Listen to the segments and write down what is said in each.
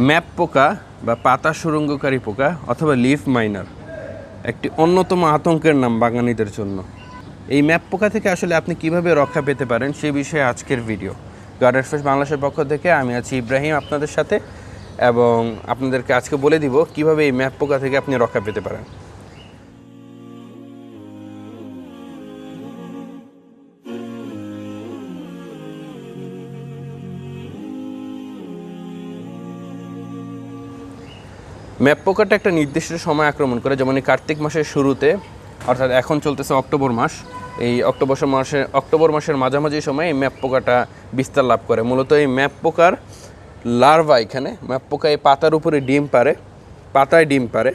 Map পোকা বা পাতা সুরঙ্গকারী পোকা অথবা লিফ মাইনার, একটি অন্যতম আতঙ্কের নাম বাগানীদের জন্য। এই ম্যাপ পোকা থেকে আসলে আপনি কীভাবে রক্ষা পেতে পারেন সে বিষয়ে আজকের ভিডিও। গার্ডেন ফ্রেশ বাংলাদেশের পক্ষ থেকে আমি আছি ইব্রাহিম আপনাদের সাথে এবং আপনাদেরকে আজকে বলে দিব কীভাবে এই ম্যাপ পোকা থেকে আপনি রক্ষা পেতে পারেন। ম্যাপ পোকাটা একটা নির্দিষ্ট সময় আক্রমণ করে, যেমন এই কার্তিক মাসের শুরুতে, অর্থাৎ এখন চলতেছে অক্টোবর মাস। এই অক্টোবর মাসে, অক্টোবর মাসের মাঝামাঝি সময় এই ম্যাপ পোকাটা বিস্তার লাভ করে। মূলত এই ম্যাপ পোকার লার্ভা এখানে, ম্যাপ পোকা এই পাতার উপরে ডিম পারে পাতায় ডিম পারে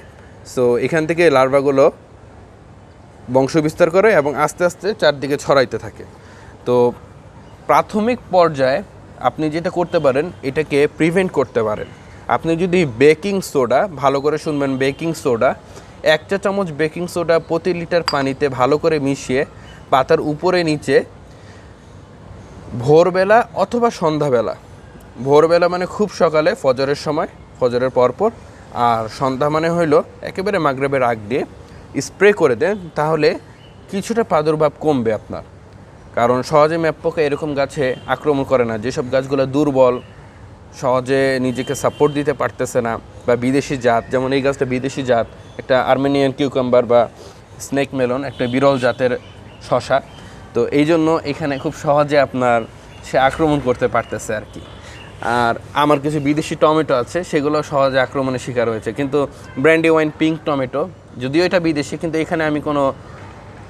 সো এখান থেকে লার্ভাগুলো বংশ বিস্তার করে এবং আস্তে আস্তে চারদিকে ছড়াইতে থাকে। তো, প্রাথমিক পর্যায়ে আপনি যেটা করতে পারেন, এটাকে প্রিভেন্ট করতে পারেন। আপনি যদি বেকিং সোডা, ভালো করে শুনবেন বেকিং সোডা, এক চা চামচ বেকিং সোডা প্রতি লিটার পানিতে ভালো করে মিশিয়ে পাতার উপরে নিচে ভোরবেলা অথবা সন্ধ্যাবেলা, ভোরবেলা মানে খুব সকালে, ফজরের সময়, ফজরের পরপর, আর সন্ধ্যা মানে হইল একেবারে মাগরেবের আগ দিয়ে স্প্রে করে দেন, তাহলে কিছুটা প্রাদুর্ভাব কমবে আপনার। কারণ সহজে ম্যাপ পোকা এরকম গাছে আক্রমণ করে না, যেসব গাছগুলো দুর্বল সহজে নিজেকে সাপোর্ট দিতে পারতেছে না, বা বিদেশি জাত, যেমন এই গাছটা বিদেশি জাত, একটা আর্মেনিয়ান কিউকাম্বার বা স্নেক মেলন একটা বিরল জাতের শশা। তো এই জন্য এখানে খুব সহজে আপনার সে আক্রমণ করতে পারতেছে আর কি। আর আমার কিছু বিদেশি টমেটো আছে, সেগুলো সহজে আক্রমণের শিকার হয়েছে। কিন্তু ব্র্যান্ডি ওয়াইন পিঙ্ক টমেটো যদিও এটা বিদেশি, কিন্তু এখানে আমি কোনো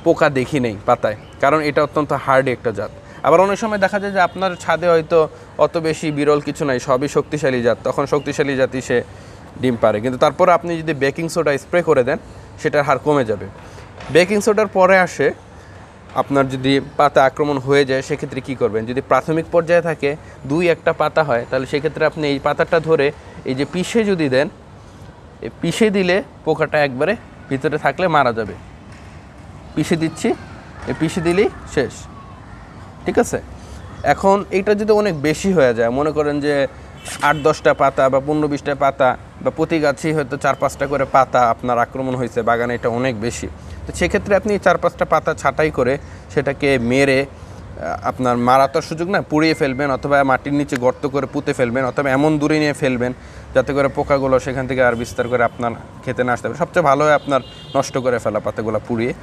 পোকা দেখি নেই পাতায়, কারণ এটা অত্যন্ত হার্ড একটা জাত। আবার অনেক সময় দেখা যায় যে আপনার ছাদে হয়তো অত বেশি বিরল কিছু নাই, সবই শক্তিশালী জাত। তখন শক্তিশালী জাতি সে ডিম পারে কিন্তু তারপর আপনি যদি বেকিং সোডা স্প্রে করে দেন, সেটার হার কমে যাবে। বেকিং সোডার পরে আসে আপনার যদি পাতা আক্রমণ হয়ে যায়, সেক্ষেত্রে কী করবেন? যদি প্রাথমিক পর্যায়ে থাকে, দুই একটা পাতা হয়, তাহলে সেক্ষেত্রে আপনি এই পাতাটা ধরে এই যে পিষে যদি দেন পিষে দিলে পোকাটা একবারে ভিতরে থাকলে মারা যাবে। পিষে দিচ্ছি পিষে দিলেই শেষ। ঠিক আছে? এখন এইটা যদি অনেক বেশি হয়ে যায়, মনে করেন যে আট, দশটা পাতা বা পনেরো, বিশটা পাতা বা প্রতি গাছেই হয়তো চার, পাঁচটা করে পাতা আপনার আক্রমণ হয়েছে, বাগানে এটা অনেক বেশি। তো সেক্ষেত্রে আপনি চার, পাঁচটা পাতা ছাঁটাই করে সেটাকে মেরে আপনার মারা তো সুযোগ না, পুড়িয়ে ফেলবেন অথবা মাটির নিচে গর্ত করে পুঁতে ফেলবেন অথবা এমন দূরে নিয়ে ফেলবেন যাতে করে পোকাগুলো সেখান থেকে আর বিস্তার করে আপনার খেতে না আসতে পারে। সবচেয়ে ভালো হয় আপনার নষ্ট করে ফেলা পাতাগুলো পুড়িয়ে।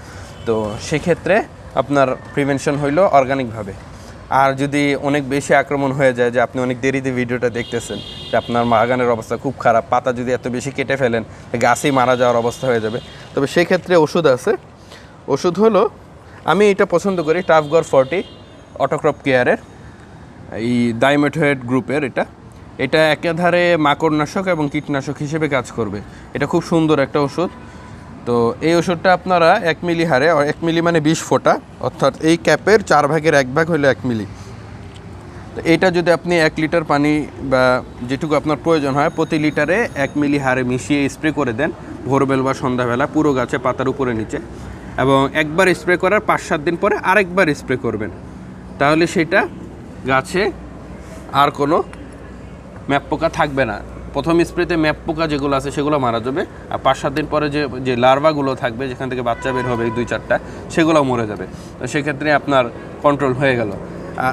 তো সেক্ষেত্রে আপনার প্রিভেনশন হইল অর্গানিকভাবে আর যদি অনেক বেশি আক্রমণ হয়ে যায় যে আপনি অনেক দেরিতে ভিডিওটা দেখতেছেন, যে আপনার বাগানের অবস্থা খুব খারাপ, পাতা যদি এত বেশি কেটে ফেলেন, গাছেই মারা যাওয়ার অবস্থা হয়ে যাবে। তবে সেক্ষেত্রে ওষুধ আছে। ওষুধ হলো, আমি এটা পছন্দ করি টাফগর ফর্টি অটোক্রপ কেয়ারের এই ডাইমেটোয়েড গ্রুপের এটা। এটা একাধারে মাকড়নাশক এবং কীটনাশক হিসেবে কাজ করবে। এটা খুব সুন্দর একটা ওষুধ। তো এই ওষুধটা আপনারা এক মিলি হারে এক মিলি মানে বিশ ফোঁটা, অর্থাৎ এই ক্যাপের চার ভাগের এক ভাগ হলো এক মিলি। তো এইটা যদি আপনি এক লিটার পানি বা যেটুকু আপনার প্রয়োজন হয়, প্রতি লিটারে এক মিলি হারে মিশিয়ে স্প্রে করে দেন, ভোরবেল বা সন্ধ্যাবেলা, পুরো গাছে পাতার উপরে নিচে। এবং একবার স্প্রে করার পাঁচ সাত দিন পরে আরেকবার স্প্রে করবেন। তাহলে সেটা গাছে আর কোনো ম্যাপ পোকা থাকবে না। প্রথম স্প্রেতে ম্যাপ পোকা যেগুলো আছে সেগুলো মারা যাবে। আর পাঁচ, সাত দিন পরে যে যে লার্ভাগুলো থাকবে, যেখান থেকে বাচ্চা বের হবে দুই, চারটা, সেগুলো মরে যাবে। তো সেক্ষেত্রে আপনার কন্ট্রোল হয়ে গেল।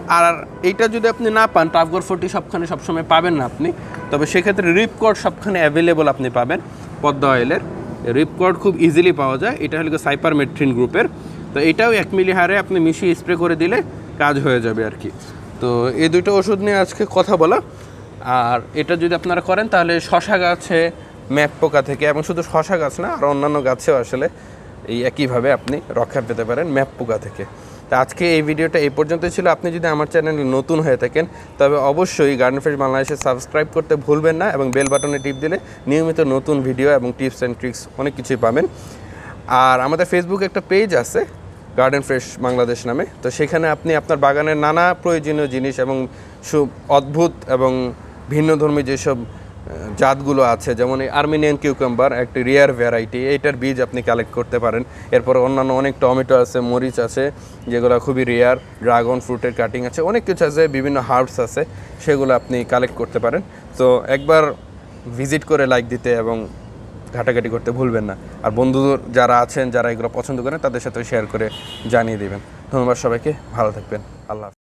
আর- এইটা যদি আপনি না পান টাফগর ফোর্টি সবখানে সবসময় পাবেন না আপনি। তবে সেক্ষেত্রে রিপকর্ড সবখানে অ্যাভেলেবল আপনি পাবেন পদ্মা অয়েলের রিপকর্ড খুব ইজিলি পাওয়া যায়। এটা হলো সাইপার মেট্রিন গ্রুপের তো এটাও এক মিলি হারে আপনি মিশিয়ে স্প্রে করে দিলে কাজ হয়ে যাবে আর কি। তো এই দুটো ওষুধ নিয়ে আজকে কথা বলা। আর এটা যদি আপনারা করেন, তাহলে শশা গাছে, ম্যাপ পোকা থেকে, এবং শুধু শশা গাছ না, আর অন্যান্য গাছেও আসলে এই একইভাবে আপনি রক্ষা পেতে পারেন ম্যাপ পোকা থেকে। তা আজকে এই ভিডিওটা এই পর্যন্ত ছিল। আপনি যদি আমার চ্যানেলে নতুন হয়ে থাকেন, তবে অবশ্যই গার্ডেন ফ্রেশ বাংলাদেশে সাবস্ক্রাইব করতে ভুলবেন না, এবং বেল বাটনে টিপ দিলে নিয়মিত নতুন ভিডিও এবং টিপস অ্যান্ড ট্রিক্স অনেক কিছুই পাবেন। আর আমাদের ফেসবুকে একটা পেজ আছে গার্ডেন ফ্রেশ বাংলাদেশ নামে। তো সেখানে আপনি আপনার বাগানের নানা প্রয়োজনীয় জিনিস এবং সু, অদ্ভুত এবং ভিন্ন ধর্মী যেসব জাতগুলো আছে, যেমন এই আর্মেনিয়ান কিউকাম্বার, একটি রেয়ার ভ্যারাইটি এইটার বীজ আপনি কালেক্ট করতে পারেন। এরপর অন্যান্য অনেক টমেটো আছে, মরিচ আছে, যেগুলো খুবই রেয়ার ড্রাগন ফ্রুটের কাটিং আছে, অনেক কিছু আছে, বিভিন্ন হার্বস আছে, সেগুলো আপনি কালেক্ট করতে পারেন। তো একবার ভিজিট করে লাইক দিতে এবং ঘাটাঘাটি করতে ভুলবেন না। আর বন্ধু যারা আছেন, যারা এগুলো পছন্দ করেন, তাদের সাথে শেয়ার করে জানিয়ে দেবেন। ধন্যবাদ সবাইকে, ভালো থাকবেন। আল্লাহ।